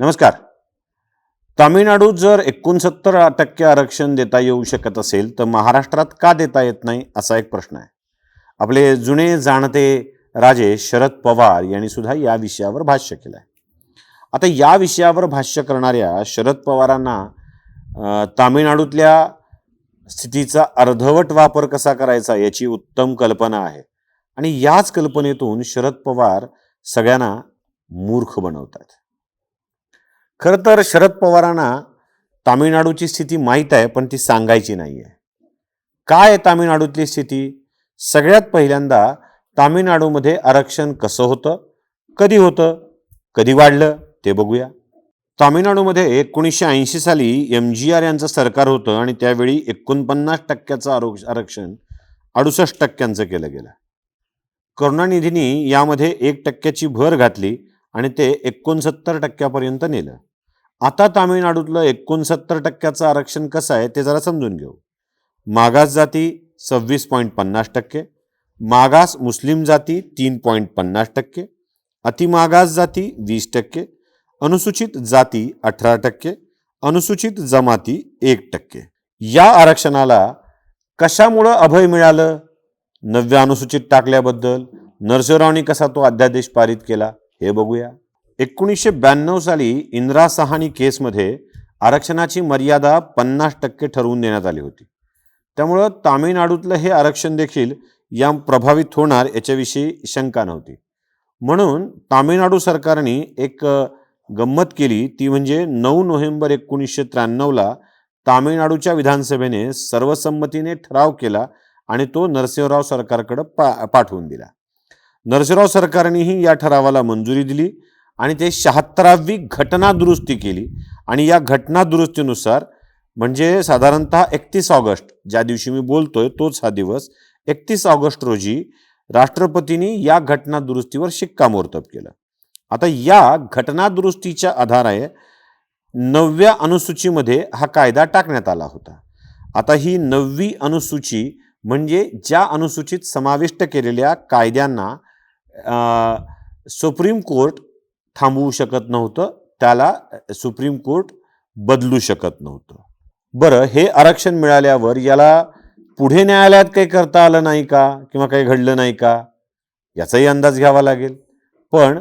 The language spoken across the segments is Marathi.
नमस्कार. तामिळनाडूत जर एकोणसत्तर टक्के आरक्षण देता येऊ शकत असेल तर महाराष्ट्रात का देता येत नाही असा एक प्रश्न आहे. आपले जुने जाणते राजे शरद पवार यांनी सुद्धा या विषयावर भाष्य केलं आहे आता या विषयावर भाष्य करणाऱ्या शरद पवारांना तामिळनाडूतल्या स्थितीचा अर्धवट वापर कसा करायचा याची उत्तम कल्पना आहे. आणि याच कल्पनेतून शरद पवार सगळ्यांना मूर्ख बनवतात खरं तर शरद पवारांना तामिळनाडूची स्थिती माहीत आहे पण ती सांगायची नाही आहे काय आहे तामिळनाडूतली स्थिती? सगळ्यात पहिल्यांदा तामिळनाडूमध्ये आरक्षण कसं होतं? कधी होतं? कधी वाढलं? ते बघूया. तामिळनाडूमध्ये एकोणीसशे ऐंशी साली एम जी आर यांचं सरकार होतं आणि त्यावेळी एकोणपन्नास टक्क्याचं आरो आरक्षण अडुसष्ट टक्क्यांचं केलं गेलं. करुणानिधींनी यामध्ये एक टक्क्याची भर घातली आणि ते एकोणसत्तर टक्क्यापर्यंत नेलं. आता तामिळनाडूतलं एकोणसत्तर टक्क्याचं आरक्षण कसं आहे ते जरा समजून घेऊ. मागास जाती सव्वीस पॉईंट पन्नास टक्के मागास मुस्लिम जाती तीन पॉईंट पन्नास टक्के अतिमागास जाती वीस टक्के अनुसूचित जाती अठरा टक्के अनुसूचित जमाती एक टक्के. या आरक्षणाला कशामुळं अभय मिळालं? नव्या अनुसूचित टाकल्याबद्दल नरसिंहरावनी कसा तो अध्यादेश पारित केला? हे बघूया. एकोणीसशे ब्याण्णव साली इंदिरा सहानी केसमध्ये आरक्षणाची मर्यादा पन्नास टक्के ठरवून देण्यात आली होती. त्यामुळं तामिळनाडूतलं हे आरक्षण देखील या प्रभावित होणार याच्याविषयी शंका नव्हती. म्हणून तामिळनाडू सरकारने एक गंमत केली. ती म्हणजे नऊ नोव्हेंबर एकोणीसशे त्र्याण्णवला तामिळनाडूच्या विधानसभेने सर्वसंमतीने ठराव केला आणि तो नरसिंहराव सरकारकडं पा पाठवून दिला. नरसिंहराव सरकारनेही या ठरावाला मंजुरी दिली आणि ते शहात्तरावी घटना दुरुस्ती केली. आणि या घटना दुरुस्तीनुसार म्हणजे साधारणतः एकतीस ऑगस्ट ज्या दिवशी मी बोलतोय तोच हा दिवस एकतीस ऑगस्ट रोजी राष्ट्रपतींनी या घटना दुरुस्तीवर शिक्कामोर्तब केलं. आता या घटना दुरुस्तीच्या आधारे नवव्या अनुसूचीमध्ये हा कायदा टाकण्यात आला होता. आता ही नववी अनुसूची म्हणजे ज्या अनुसूचित समाविष्ट केलेल्या कायद्यांना सुप्रीम कोर्ट थांबवू शकत नव्हतं. त्याला सुप्रीम कोर्ट बदलू शकत नव्हतं. बरं हे आरक्षण मिळाल्यावर याला पुढे न्यायालयात काही करता आलं नाही का? किंवा काही घडलं नाही का? याचाही अंदाज घ्यावा लागेल. पण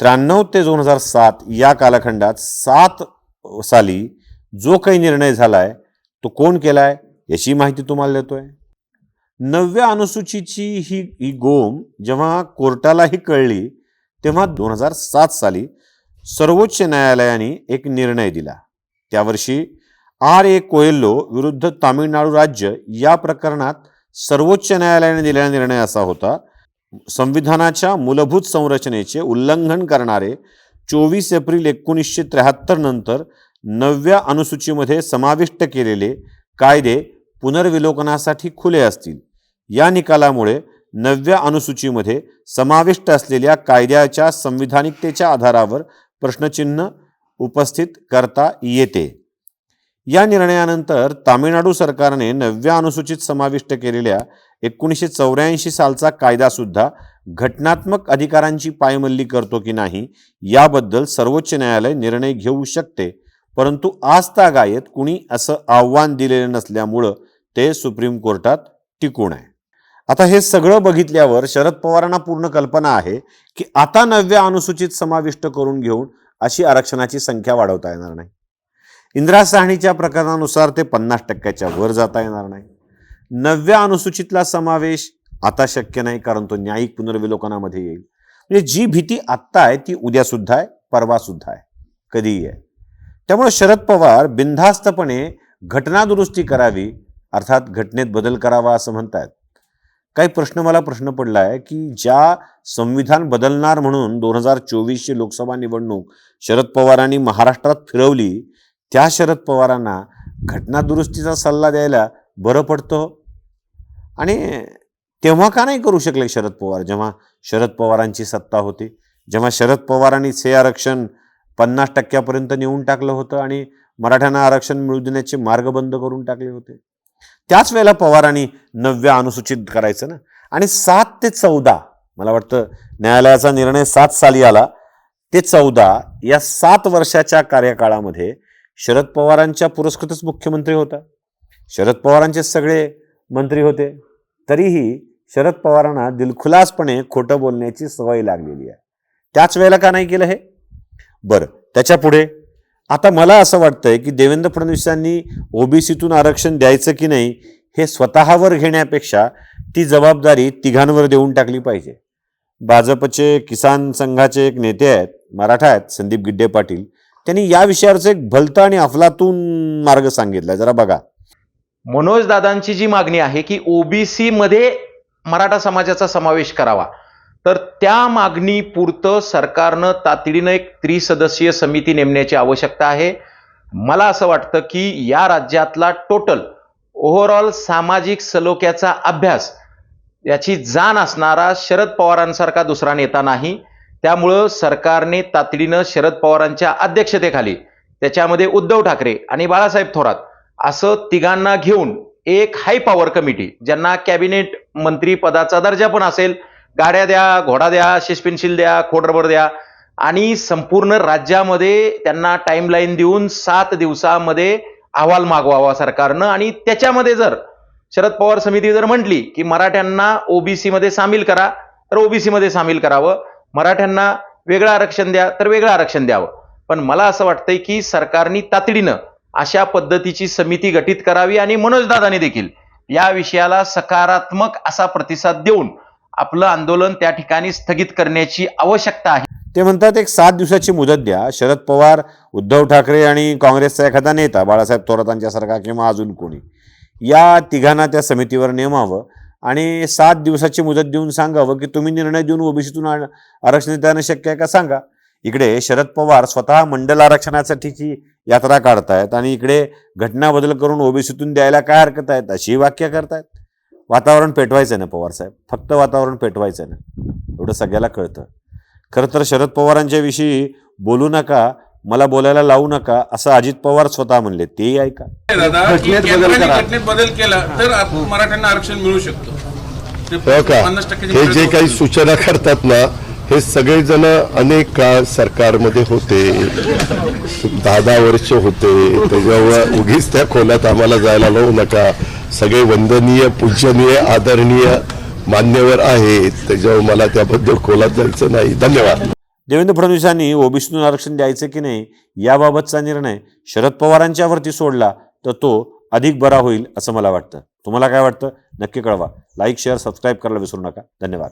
त्र्याण्णव ते दोन हजार सात या कालखंडात सात साली जो काही निर्णय झाला आहे तो कोण केला आहे याची माहिती तुम्हाला देतोय. नवव्या अनुसूचीची ही ही गोम जेव्हा कोर्टालाही कळली तेव्हा दोन हजार सात साली सर्वोच्च न्यायालयाने एक निर्णय दिला. त्यावर्षी आर ए कोएल्लो विरुद्ध तामिळनाडू राज्य या प्रकरणात सर्वोच्च न्यायालयाने दिलेला निर्णय असा होता. संविधानाच्या मूलभूत संरचनेचे उल्लंघन करणारे चोवीस एप्रिल एकोणीसशे त्र्याहत्तर नंतर नवव्या अनुसूचीमध्ये समाविष्ट केलेले कायदे पुनर्विलोकनासाठी खुले असतील. या निकालामुळे नवव्या अनुसूचीमध्ये समाविष्ट असलेल्या कायद्याच्या संविधानिकतेच्या आधारावर प्रश्नचिन्ह उपस्थित करता येते. या निर्णयानंतर तामिळनाडू सरकारने नवव्या अनुसूचित समाविष्ट केलेल्या एकोणीसशे चौऱ्याऐंशी सालचा कायदासुद्धा घटनात्मक अधिकारांची पायमल्ली करतो की नाही याबद्दल सर्वोच्च न्यायालय निर्णय घेऊ शकते परंतु आजतागायत कुणी असं आव्हान दिलेलं नसल्यामुळं ते सुप्रीम कोर्टात टिकून आहे. आता हे सगळं बघितल्यावर शरद पवारांना पूर्ण कल्पना आहे की आता नव्या अनुसूचित समाविष्ट करून घेऊन अशी आरक्षणाची संख्या वाढवता येणार नाही. इंदिरा साहणीच्या प्रकरणानुसार ते पन्नास टक्क्याच्या वर जाता येणार नाही. नवव्या अनुसूचितला समावेश आता शक्य नाही कारण तो न्यायिक पुनर्विलोकनामध्ये येईल. म्हणजे जी भीती आत्ता आहे ती उद्या सुद्धा आहे परवा सुद्धा आहे कधीही आहे. त्यामुळे शरद पवार बिनधास्तपणे घटना दुरुस्ती करावी अर्थात घटनेत बदल करावा असं म्हणतात काही प्रश्न मला प्रश्न पडला आहे की ज्या संविधान बदलणार म्हणून दोन हजार चोवीसची लोकसभा निवडणूक शरद पवारांनी महाराष्ट्रात फिरवली त्या शरद पवारांना घटना दुरुस्तीचा सल्ला द्यायला बरं पडतं? आणि तेव्हा का नाही करू शकले शरद पवार? जेव्हा शरद पवारांची सत्ता होती जेव्हा शरद पवारांनीच हे आरक्षण पन्नास टक्क्यापर्यंत नेऊन टाकलं होतं आणि मराठ्यांना आरक्षण मिळू देण्याचे मार्ग बंद करून टाकले होते. त्याच वेळेला पवारांनी नवव्या अनुसूचित करायचं ना? आणि सात ते चौदा मला वाटतं न्यायालयाचा निर्णय सात साली आला ते चौदा या सात वर्षाच्या कार्यकाळामध्ये शरद पवारांच्या पुरस्कृतच मुख्यमंत्री होता. शरद पवारांचे सगळे मंत्री होते. तरीही शरद पवारांना दिलखुलासपणे खोटं बोलण्याची सवय लागलेली आहे. त्याच वेळेला का नाही केलं हे? बरं त्याच्या पुढे. आता मला असं वाटतंय की देवेंद्र फडणवीसांनी ओबीसीतून आरक्षण द्यायचं की नाही हे स्वतःवर घेण्यापेक्षा ती जबाबदारी तिघांवर देऊन टाकली पाहिजे. भाजपचे किसान संघाचे एक नेते आहेत मराठा आहेत संदीप गिड्डे पाटील. त्यांनी या विषयावरचं एक भलतं आणि अफलातून मार्ग सांगितला. जरा बघा. मनोज दादांची जी मागणी आहे की ओबीसी मध्ये मराठा समाजाचा समावेश करावा. तर त्या मागणी पुरतं सरकारनं तातडीनं एक त्रिसदस्यीय समिती नेमण्याची आवश्यकता आहे. मला असं वाटतं की या राज्यातला टोटल ओव्हरऑल सामाजिक सलोख्याचा अभ्यास याची जाण असणारा शरद पवारांसारखा दुसरा नेता नाही. त्यामुळं सरकारने तातडीनं शरद पवारांच्या अध्यक्षतेखाली त्याच्यामध्ये उद्धव ठाकरे आणि बाळासाहेब थोरात असं तिघांना घेऊन एक हाय पॉवर कमिटी ज्यांना कॅबिनेट मंत्री पदाचा दर्जा पण असेल गाड्या द्या घोडा द्या शिस्पेन्शिल द्या खोडरबर द्या आणि संपूर्ण राज्यामध्ये त्यांना टाईमलाईन देऊन सात दिवसामध्ये अहवाल मागवावा सरकारनं. आणि त्याच्यामध्ये जर शरद पवार समिती जर म्हटली की मराठ्यांना ओबीसीमध्ये सामील करा तर ओबीसीमध्ये सामील करावं. मराठ्यांना वेगळं आरक्षण द्या तर वेगळं आरक्षण द्यावं. पण मला असं वाटतंय की सरकारने तातडीनं अशा पद्धतीची समिती गठीत करावी आणि मनोजदादाने देखील या विषयाला सकारात्मक असा प्रतिसाद देऊन आपलं आंदोलन त्या ठिकाणी स्थगित करण्याची आवश्यकता आहे. ते म्हणतात एक सात दिवसाची मुदत द्या. शरद पवार उद्धव ठाकरे आणि काँग्रेसचा एखादा नेता बाळासाहेब थोरातांच्यासारखा किंवा अजून कोणी. या तिघांना त्या समितीवर नेमावं आणि सात दिवसाची मुदत देऊन सांगावं की तुम्ही निर्णय देऊन ओबीसीतून आ- आरक्षण देणं शक्य आहे का? सांगा. इकडे शरद पवार स्वतः मंडल आरक्षणासाठीची यात्रा काढतायत आणि इकडे घटना बदल करून ओबीसीतून द्यायला काय हरकत आहेत? अशी वाक्य करतायत. वातावरण पेटवायचं ना पवार साहेब? फक्त वातावरण पेटवायचं ना? एवढं सगळ्याला कळतं. खरं तर शरद पवारांच्या विषयी बोलू नका मला बोलायला लावू नका असं अजित पवार स्वतः म्हणले. तेही ऐका. बदल केला तर मराठ्यांना आरक्षण मिळू शकतं. ते हो हे जे काही. सूचना करतात ना हे सगळेजण अनेक काळ सरकारमध्ये होते. दहा दहा वर्ष होते. त्याच्यामुळे उगीच त्या खोल्यात आम्हाला जायला लावू नका. सगळे वंदनीय पूजनीय आदरणीय मान्यवर आहेत त्याच्यावर मला त्याबद्दल खोलात जायचं नाही. धन्यवाद. देवेंद्र फडणवीसांनी ओबीसीतून आरक्षण द्यायचं की नाही याबाबतचा निर्णय शरद पवारांच्यावरती सोडला तर तो अधिक बरा होईल असं मला वाटतं. तुम्हाला काय वाटतं? नक्की कळवा. लाईक शेअर सबस्क्राईब करायला विसरू नका. धन्यवाद.